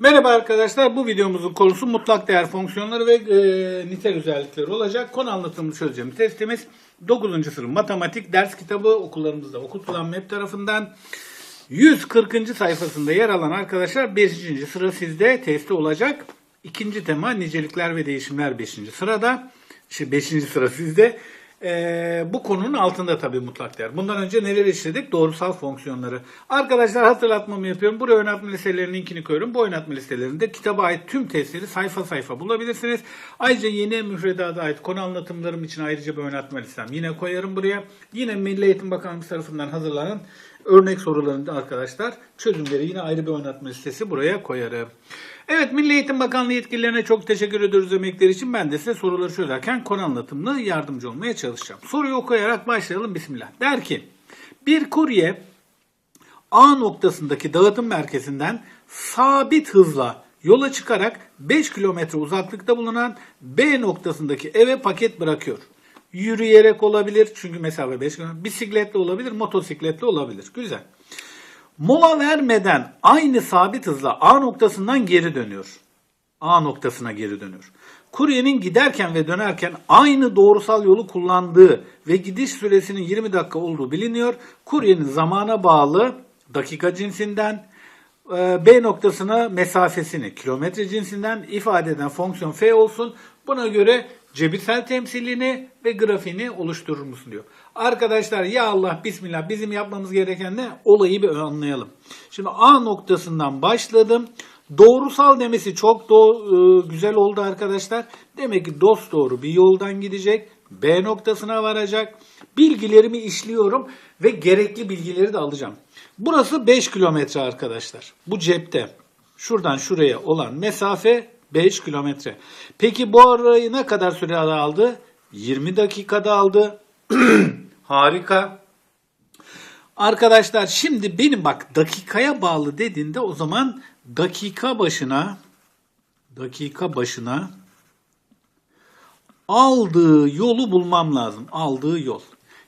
Merhaba arkadaşlar. Bu videomuzun konusu mutlak değer fonksiyonları ve e, nitel özellikleri olacak. Konu anlatımını çözeceğim. Testimiz 9. sınıf matematik ders kitabı okullarımızda okutulan MEP tarafından 140. sayfasında yer alan arkadaşlar 5. sıra sizde testi olacak. İkinci tema nicelikler ve değişimler 5. sırada. İşte 5. sıra sizde. Ee, bu konunun altında tabii mutlak değer. Bundan önce neler işledik? Doğrusal fonksiyonları. Arkadaşlar hatırlatmamı yapıyorum. Buraya oynatma listelerinin linkini koyuyorum. Bu oynatma listelerinde kitaba ait tüm testleri sayfa sayfa bulabilirsiniz. Ayrıca yeni müfredata ait konu anlatımlarım için ayrıca bir oynatma listem yine koyarım buraya. Yine Milli Eğitim Bakanlığı tarafından hazırlanan örnek sorularında arkadaşlar çözümleri yine ayrı bir oynatma listesi buraya koyarım. Evet Milli Eğitim Bakanlığı yetkililerine çok teşekkür ediyoruz emekleri için. Ben de size soruları çözerken konu anlatımlı yardımcı olmaya çalışacağım. Soruyu okuyarak başlayalım. Bismillah. Der ki bir kurye A noktasındaki dağıtım merkezinden sabit hızla yola çıkarak 5 kilometre uzaklıkta bulunan B noktasındaki eve paket bırakıyor. Yürüyerek olabilir çünkü mesafe 5 kilometre. Bisikletle olabilir, motosikletle olabilir. Güzel. Mola vermeden aynı sabit hızla A noktasından geri dönüyor. A noktasına geri dönüyor. Kuryenin giderken ve dönerken aynı doğrusal yolu kullandığı ve gidiş süresinin 20 dakika olduğu biliniyor. Kuryenin zamana bağlı dakika cinsinden e, B noktasına mesafesini kilometre cinsinden ifade eden fonksiyon f olsun. Buna göre cebirsel temsilini ve grafiğini oluşturur musun diyor. Arkadaşlar ya Allah bismillah bizim yapmamız gereken ne? Olayı bir anlayalım. Şimdi A noktasından başladım. Doğrusal demesi çok do- e, güzel oldu arkadaşlar. Demek ki dost doğru bir yoldan gidecek. B noktasına varacak. Bilgilerimi işliyorum ve gerekli bilgileri de alacağım. Burası 5 kilometre arkadaşlar. Bu cepte. Şuradan şuraya olan mesafe 5 kilometre. Peki bu arayı ne kadar süre aldı? 20 dakikada aldı. Harika. Arkadaşlar şimdi benim bak dakikaya bağlı dediğinde o zaman dakika başına dakika başına aldığı yolu bulmam lazım. Aldığı yol.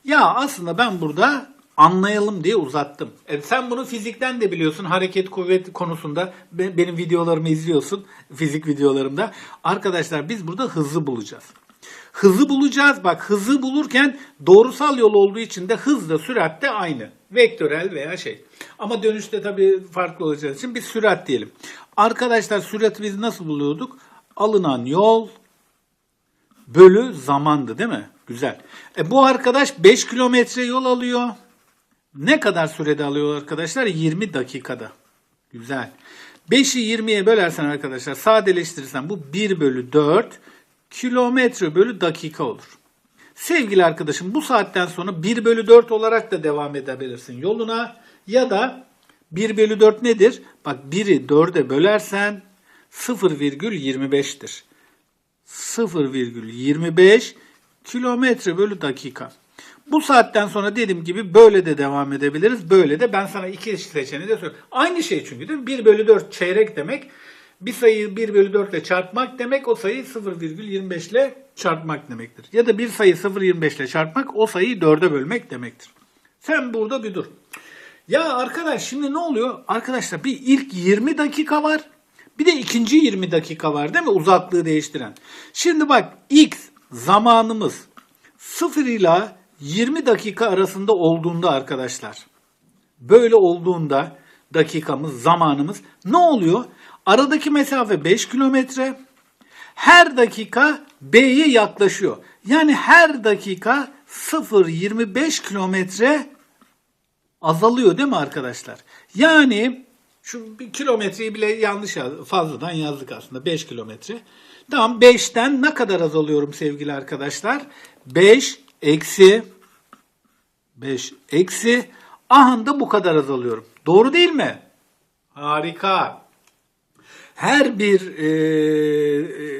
Ya aslında ben burada anlayalım diye uzattım. E sen bunu fizikten de biliyorsun. Hareket kuvvet konusunda Be- benim videolarımı izliyorsun. Fizik videolarımda. Arkadaşlar biz burada hızı bulacağız. Hızı bulacağız. Bak hızı bulurken doğrusal yol olduğu için de hız da sürat de aynı. Vektörel veya şey. Ama dönüşte tabii farklı olacağı için biz sürat diyelim. Arkadaşlar süratı biz nasıl buluyorduk? Alınan yol bölü zamandı değil mi? Güzel. E bu arkadaş 5 kilometre yol alıyor. Ne kadar sürede alıyor arkadaşlar? 20 dakikada. Güzel. 5'i 20'ye bölersen arkadaşlar sadeleştirirsen bu 1 bölü 4 kilometre bölü dakika olur. Sevgili arkadaşım bu saatten sonra 1 bölü 4 olarak da devam edebilirsin yoluna. Ya da 1 bölü 4 nedir? Bak 1'i 4'e bölersen 0,25'tir. 0,25 kilometre bölü dakika. Bu saatten sonra dediğim gibi böyle de devam edebiliriz. Böyle de ben sana iki seçeneği de söylüyorum. Aynı şey çünkü değil mi? 1 bölü 4 çeyrek demek. Bir sayıyı 1 bölü 4 ile çarpmak demek o sayıyı 0,25 ile çarpmak demektir. Ya da bir sayı 0,25 ile çarpmak o sayıyı 4'e bölmek demektir. Sen burada bir dur. Ya arkadaş şimdi ne oluyor? Arkadaşlar bir ilk 20 dakika var. Bir de ikinci 20 dakika var değil mi? Uzaklığı değiştiren. Şimdi bak x zamanımız 0 ile 20 dakika arasında olduğunda arkadaşlar. Böyle olduğunda dakikamız, zamanımız ne oluyor? Aradaki mesafe 5 kilometre. Her dakika B'ye yaklaşıyor. Yani her dakika 0.25 kilometre azalıyor değil mi arkadaşlar? Yani şu bir kilometreyi bile yanlış yaz- fazladan yazdık aslında 5 kilometre. Tamam 5'ten ne kadar azalıyorum sevgili arkadaşlar? 5 eksi 5 eksi ahanda bu kadar azalıyorum. Doğru değil mi? Harika. Her bir e, e,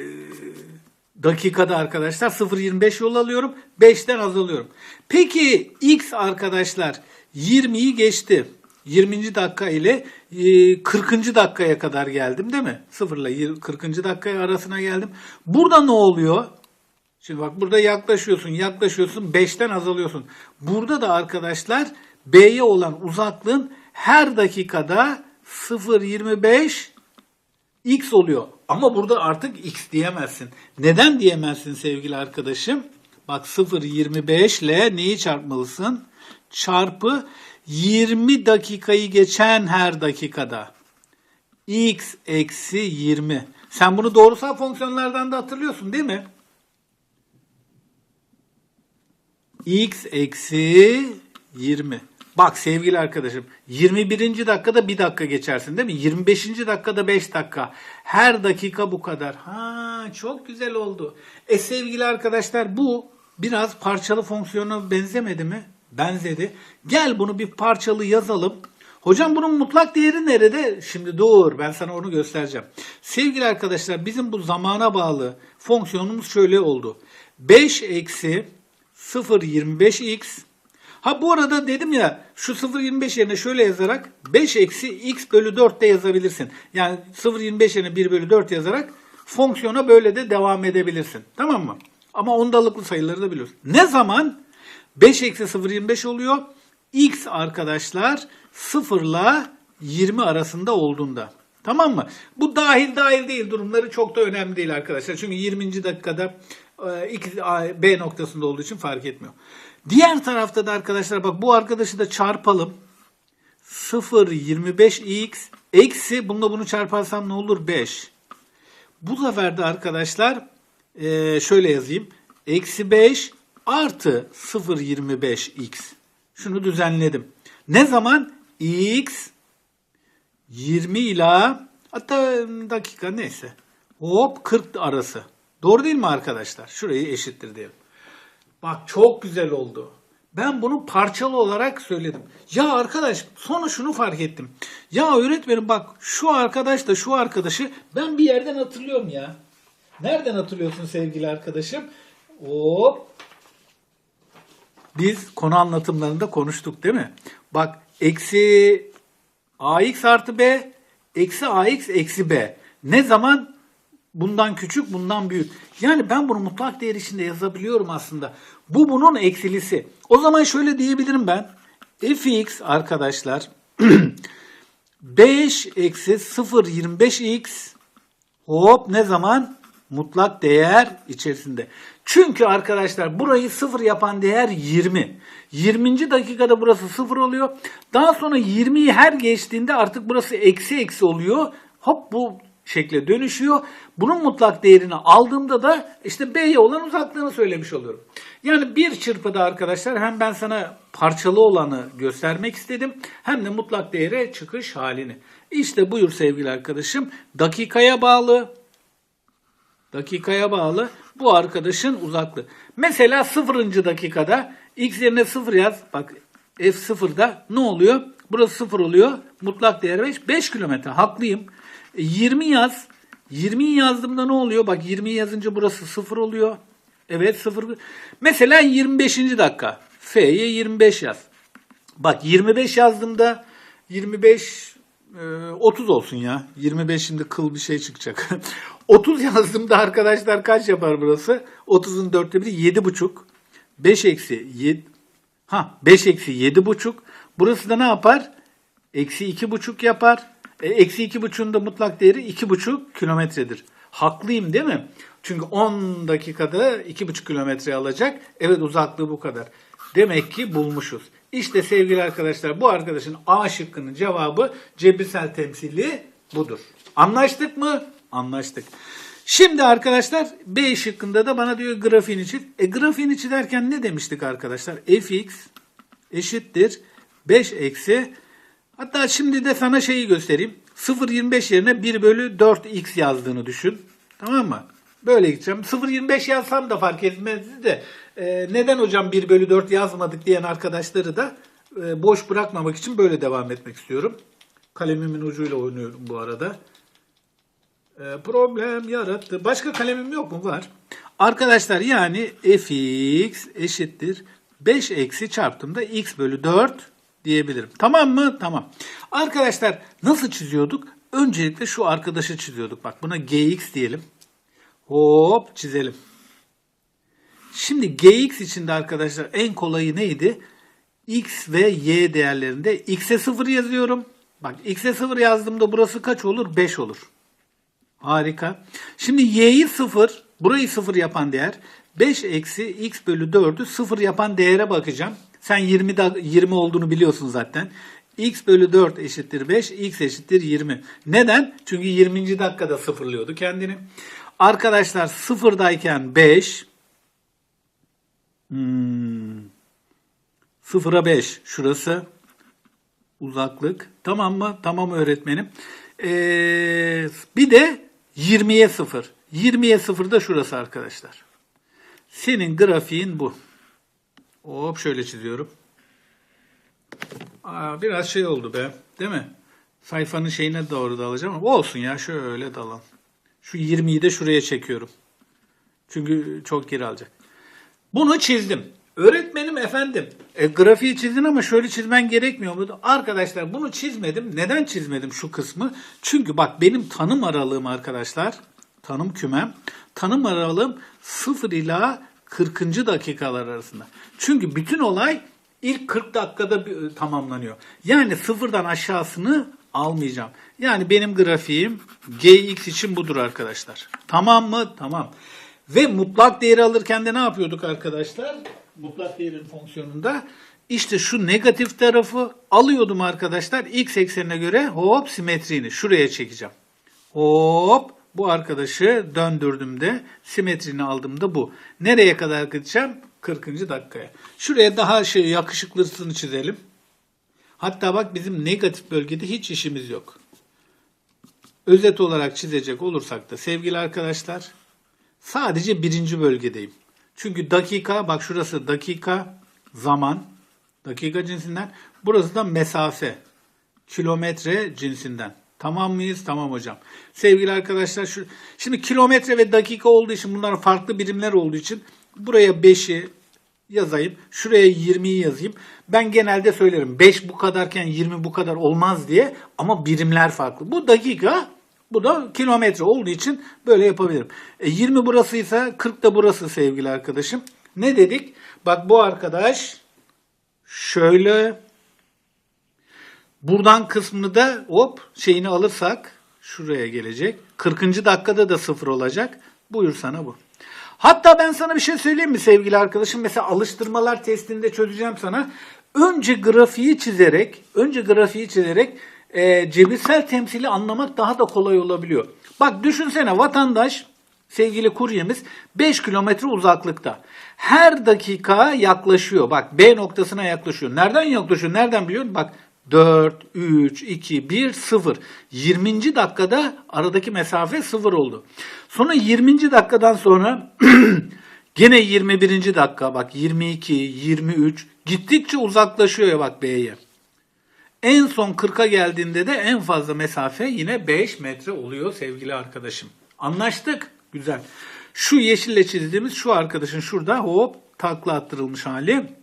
dakikada arkadaşlar 0.25 yol alıyorum. 5'ten azalıyorum. Peki x arkadaşlar 20'yi geçti. 20. dakika ile e, 40. dakikaya kadar geldim değil mi? 0 ile 40. dakika arasına geldim. Burada ne oluyor? Şimdi bak burada yaklaşıyorsun, yaklaşıyorsun, 5'ten azalıyorsun. Burada da arkadaşlar B'ye olan uzaklığın her dakikada 0.25 x oluyor. Ama burada artık x diyemezsin. Neden diyemezsin sevgili arkadaşım? Bak 0.25 ile neyi çarpmalısın? Çarpı 20 dakikayı geçen her dakikada. x eksi 20. Sen bunu doğrusal fonksiyonlardan da hatırlıyorsun değil mi? X eksi 20. Bak sevgili arkadaşım 21. dakikada 1 dakika geçersin değil mi? 25. dakikada 5 dakika. Her dakika bu kadar. Ha çok güzel oldu. E sevgili arkadaşlar bu biraz parçalı fonksiyona benzemedi mi? Benzedi. Gel bunu bir parçalı yazalım. Hocam bunun mutlak değeri nerede? Şimdi dur ben sana onu göstereceğim. Sevgili arkadaşlar bizim bu zamana bağlı fonksiyonumuz şöyle oldu. 5 eksi 0.25x Ha bu arada dedim ya şu 0.25 yerine şöyle yazarak 5 eksi x bölü 4 de yazabilirsin. Yani 0.25 yerine 1 bölü 4 yazarak fonksiyona böyle de devam edebilirsin. Tamam mı? Ama ondalıklı sayıları da biliyorsun. Ne zaman 5 eksi 0.25 oluyor? x arkadaşlar 0 ile 20 arasında olduğunda. Tamam mı? Bu dahil dahil değil durumları çok da önemli değil arkadaşlar. Çünkü 20. dakikada B noktasında olduğu için fark etmiyor. Diğer tarafta da arkadaşlar bak bu arkadaşı da çarpalım. 0,25x eksi bununla bunu çarparsam ne olur? 5. Bu sefer de arkadaşlar e, şöyle yazayım. Eksi 5 artı 0,25x. Şunu düzenledim. Ne zaman? x 20 ila hatta dakika neyse. Hop 40 arası. Doğru değil mi arkadaşlar? Şurayı eşittir diyelim. Bak çok güzel oldu. Ben bunu parçalı olarak söyledim. Ya arkadaş sonra şunu fark ettim. Ya öğretmenim bak şu arkadaş da şu arkadaşı ben bir yerden hatırlıyorum ya. Nereden hatırlıyorsun sevgili arkadaşım? Hop. Biz konu anlatımlarında konuştuk değil mi? Bak eksi ax artı b eksi ax eksi b. Ne zaman? Bundan küçük, bundan büyük. Yani ben bunu mutlak değer içinde yazabiliyorum aslında. Bu bunun eksilisi. O zaman şöyle diyebilirim ben. fx arkadaşlar 5 eksi 0.25x hop ne zaman? Mutlak değer içerisinde. Çünkü arkadaşlar burayı sıfır yapan değer 20. 20. dakikada burası sıfır oluyor. Daha sonra 20'yi her geçtiğinde artık burası eksi eksi oluyor. Hop bu şekle dönüşüyor. Bunun mutlak değerini aldığımda da işte B'ye olan uzaklığını söylemiş oluyorum. Yani bir çırpıda arkadaşlar hem ben sana parçalı olanı göstermek istedim hem de mutlak değere çıkış halini. İşte buyur sevgili arkadaşım. Dakikaya bağlı dakikaya bağlı bu arkadaşın uzaklığı. Mesela sıfırıncı dakikada x yerine sıfır yaz. Bak f sıfırda ne oluyor? Burası sıfır oluyor. Mutlak değer 5. 5 kilometre. Haklıyım. 20 yaz. 20'yi yazdığımda ne oluyor? Bak 20'yi yazınca burası 0 oluyor. Evet 0. Mesela 25. dakika. F'ye 25 yaz. Bak 25 yazdığımda 25 30 e, olsun ya. 25 şimdi kıl bir şey çıkacak. 30 yazdığımda arkadaşlar kaç yapar burası? 30'un dörtte biri 7,5. 5 eksi 7. Ha 5 eksi 7,5. Burası da ne yapar? Eksi 2,5 yapar. E, eksi iki buçuğun da mutlak değeri iki buçuk kilometredir. Haklıyım değil mi? Çünkü 10 dakikada iki buçuk kilometre alacak. Evet uzaklığı bu kadar. Demek ki bulmuşuz. İşte sevgili arkadaşlar bu arkadaşın A şıkkının cevabı cebirsel temsili budur. Anlaştık mı? Anlaştık. Şimdi arkadaşlar B şıkkında da bana diyor grafiğin içi. E grafiğin içi derken ne demiştik arkadaşlar? fx eşittir 5 eksi Hatta şimdi de sana şeyi göstereyim. 0.25 yerine 1 bölü 4x yazdığını düşün. Tamam mı? Böyle gideceğim. 0.25 yazsam da fark etmezdi de e, neden hocam 1 bölü 4 yazmadık diyen arkadaşları da e, boş bırakmamak için böyle devam etmek istiyorum. Kalemimin ucuyla oynuyorum bu arada. E, problem yarattı. Başka kalemim yok mu? Var. Arkadaşlar yani fx eşittir 5 eksi çarptığımda x bölü 4 diyebilirim. Tamam mı? Tamam. Arkadaşlar nasıl çiziyorduk? Öncelikle şu arkadaşı çiziyorduk. Bak buna gx diyelim. Hop çizelim. Şimdi gx için de arkadaşlar en kolayı neydi? x ve y değerlerinde x'e 0 yazıyorum. Bak x'e 0 yazdığımda burası kaç olur? 5 olur. Harika. Şimdi y'yi 0, burayı 0 yapan değer 5 eksi x bölü 4'ü 0 yapan değere bakacağım. Sen 20, da, 20 olduğunu biliyorsun zaten. x bölü 4 eşittir 5, x eşittir 20. Neden? Çünkü 20. dakikada sıfırlıyordu kendini. Arkadaşlar sıfırdayken 5, hmm, 0'a 5 şurası uzaklık. Tamam mı? Tamam öğretmenim. Ee, bir de 20'ye 0. 20'ye 0 da şurası arkadaşlar. Senin grafiğin bu. Hop şöyle çiziyorum. Aa, biraz şey oldu be. Değil mi? Sayfanın şeyine doğru dalacağım ama olsun ya şöyle dalan. Şu 20'yi de şuraya çekiyorum. Çünkü çok geri alacak. Bunu çizdim. Öğretmenim efendim. E, grafiği çizdin ama şöyle çizmen gerekmiyor mu? Arkadaşlar bunu çizmedim. Neden çizmedim şu kısmı? Çünkü bak benim tanım aralığım arkadaşlar. Tanım kümem. Tanım aralığım 0 ila 40. dakikalar arasında. Çünkü bütün olay ilk 40 dakikada e, tamamlanıyor. Yani sıfırdan aşağısını almayacağım. Yani benim grafiğim gx için budur arkadaşlar. Tamam mı? Tamam. Ve mutlak değeri alırken de ne yapıyorduk arkadaşlar? Mutlak değerin fonksiyonunda işte şu negatif tarafı alıyordum arkadaşlar. X eksenine göre hop simetriğini şuraya çekeceğim. Hop bu arkadaşı döndürdüm de simetrini aldım da bu. Nereye kadar gideceğim? 40. dakikaya. Şuraya daha şey yakışıklısını çizelim. Hatta bak bizim negatif bölgede hiç işimiz yok. Özet olarak çizecek olursak da sevgili arkadaşlar sadece birinci bölgedeyim. Çünkü dakika bak şurası dakika zaman dakika cinsinden burası da mesafe kilometre cinsinden. Tamam mıyız? Tamam hocam. Sevgili arkadaşlar şu şimdi kilometre ve dakika olduğu için bunlar farklı birimler olduğu için buraya 5'i yazayım. Şuraya 20'yi yazayım. Ben genelde söylerim 5 bu kadarken 20 bu kadar olmaz diye ama birimler farklı. Bu dakika bu da kilometre olduğu için böyle yapabilirim. E, 20 burasıysa 40 da burası sevgili arkadaşım. Ne dedik? Bak bu arkadaş şöyle Buradan kısmını da hop şeyini alırsak şuraya gelecek. 40. dakikada da sıfır olacak. Buyur sana bu. Hatta ben sana bir şey söyleyeyim mi sevgili arkadaşım? Mesela alıştırmalar testinde çözeceğim sana. Önce grafiği çizerek, önce grafiği çizerek e, cebirsel temsili anlamak daha da kolay olabiliyor. Bak düşünsene vatandaş sevgili kuryemiz 5 kilometre uzaklıkta. Her dakika yaklaşıyor. Bak B noktasına yaklaşıyor. Nereden yaklaşıyor? Nereden biliyorsun? Bak 4, 3, 2, 1, 0. 20. dakikada aradaki mesafe 0 oldu. Sonra 20. dakikadan sonra gene 21. dakika bak 22, 23 gittikçe uzaklaşıyor ya bak B'ye. En son 40'a geldiğinde de en fazla mesafe yine 5 metre oluyor sevgili arkadaşım. Anlaştık. Güzel. Şu yeşille çizdiğimiz şu arkadaşın şurada hop takla attırılmış hali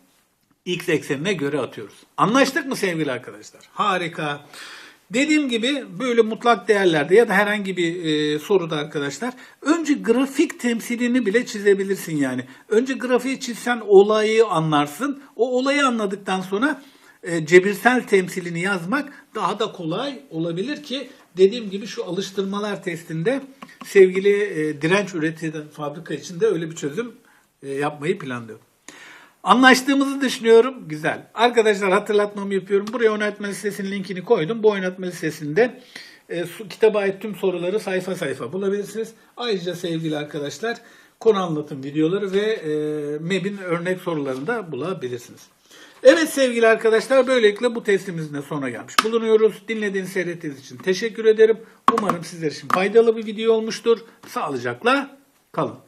x eksenine göre atıyoruz. Anlaştık mı sevgili arkadaşlar? Harika. Dediğim gibi böyle mutlak değerlerde ya da herhangi bir e, soruda arkadaşlar önce grafik temsilini bile çizebilirsin yani. Önce grafiği çizsen olayı anlarsın. O olayı anladıktan sonra e, cebirsel temsilini yazmak daha da kolay olabilir ki dediğim gibi şu alıştırmalar testinde sevgili e, direnç üretilen fabrika için de öyle bir çözüm e, yapmayı planlıyorum. Anlaştığımızı düşünüyorum. Güzel. Arkadaşlar hatırlatmamı yapıyorum. Buraya oynatma listesinin linkini koydum. Bu oynatma listesinde e, su, kitaba ait tüm soruları sayfa sayfa bulabilirsiniz. Ayrıca sevgili arkadaşlar konu anlatım videoları ve e, MEB'in örnek sorularını da bulabilirsiniz. Evet sevgili arkadaşlar böylelikle bu testimizin de sonuna gelmiş bulunuyoruz. Dinlediğiniz seyrettiğiniz için teşekkür ederim. Umarım sizler için faydalı bir video olmuştur. Sağlıcakla kalın.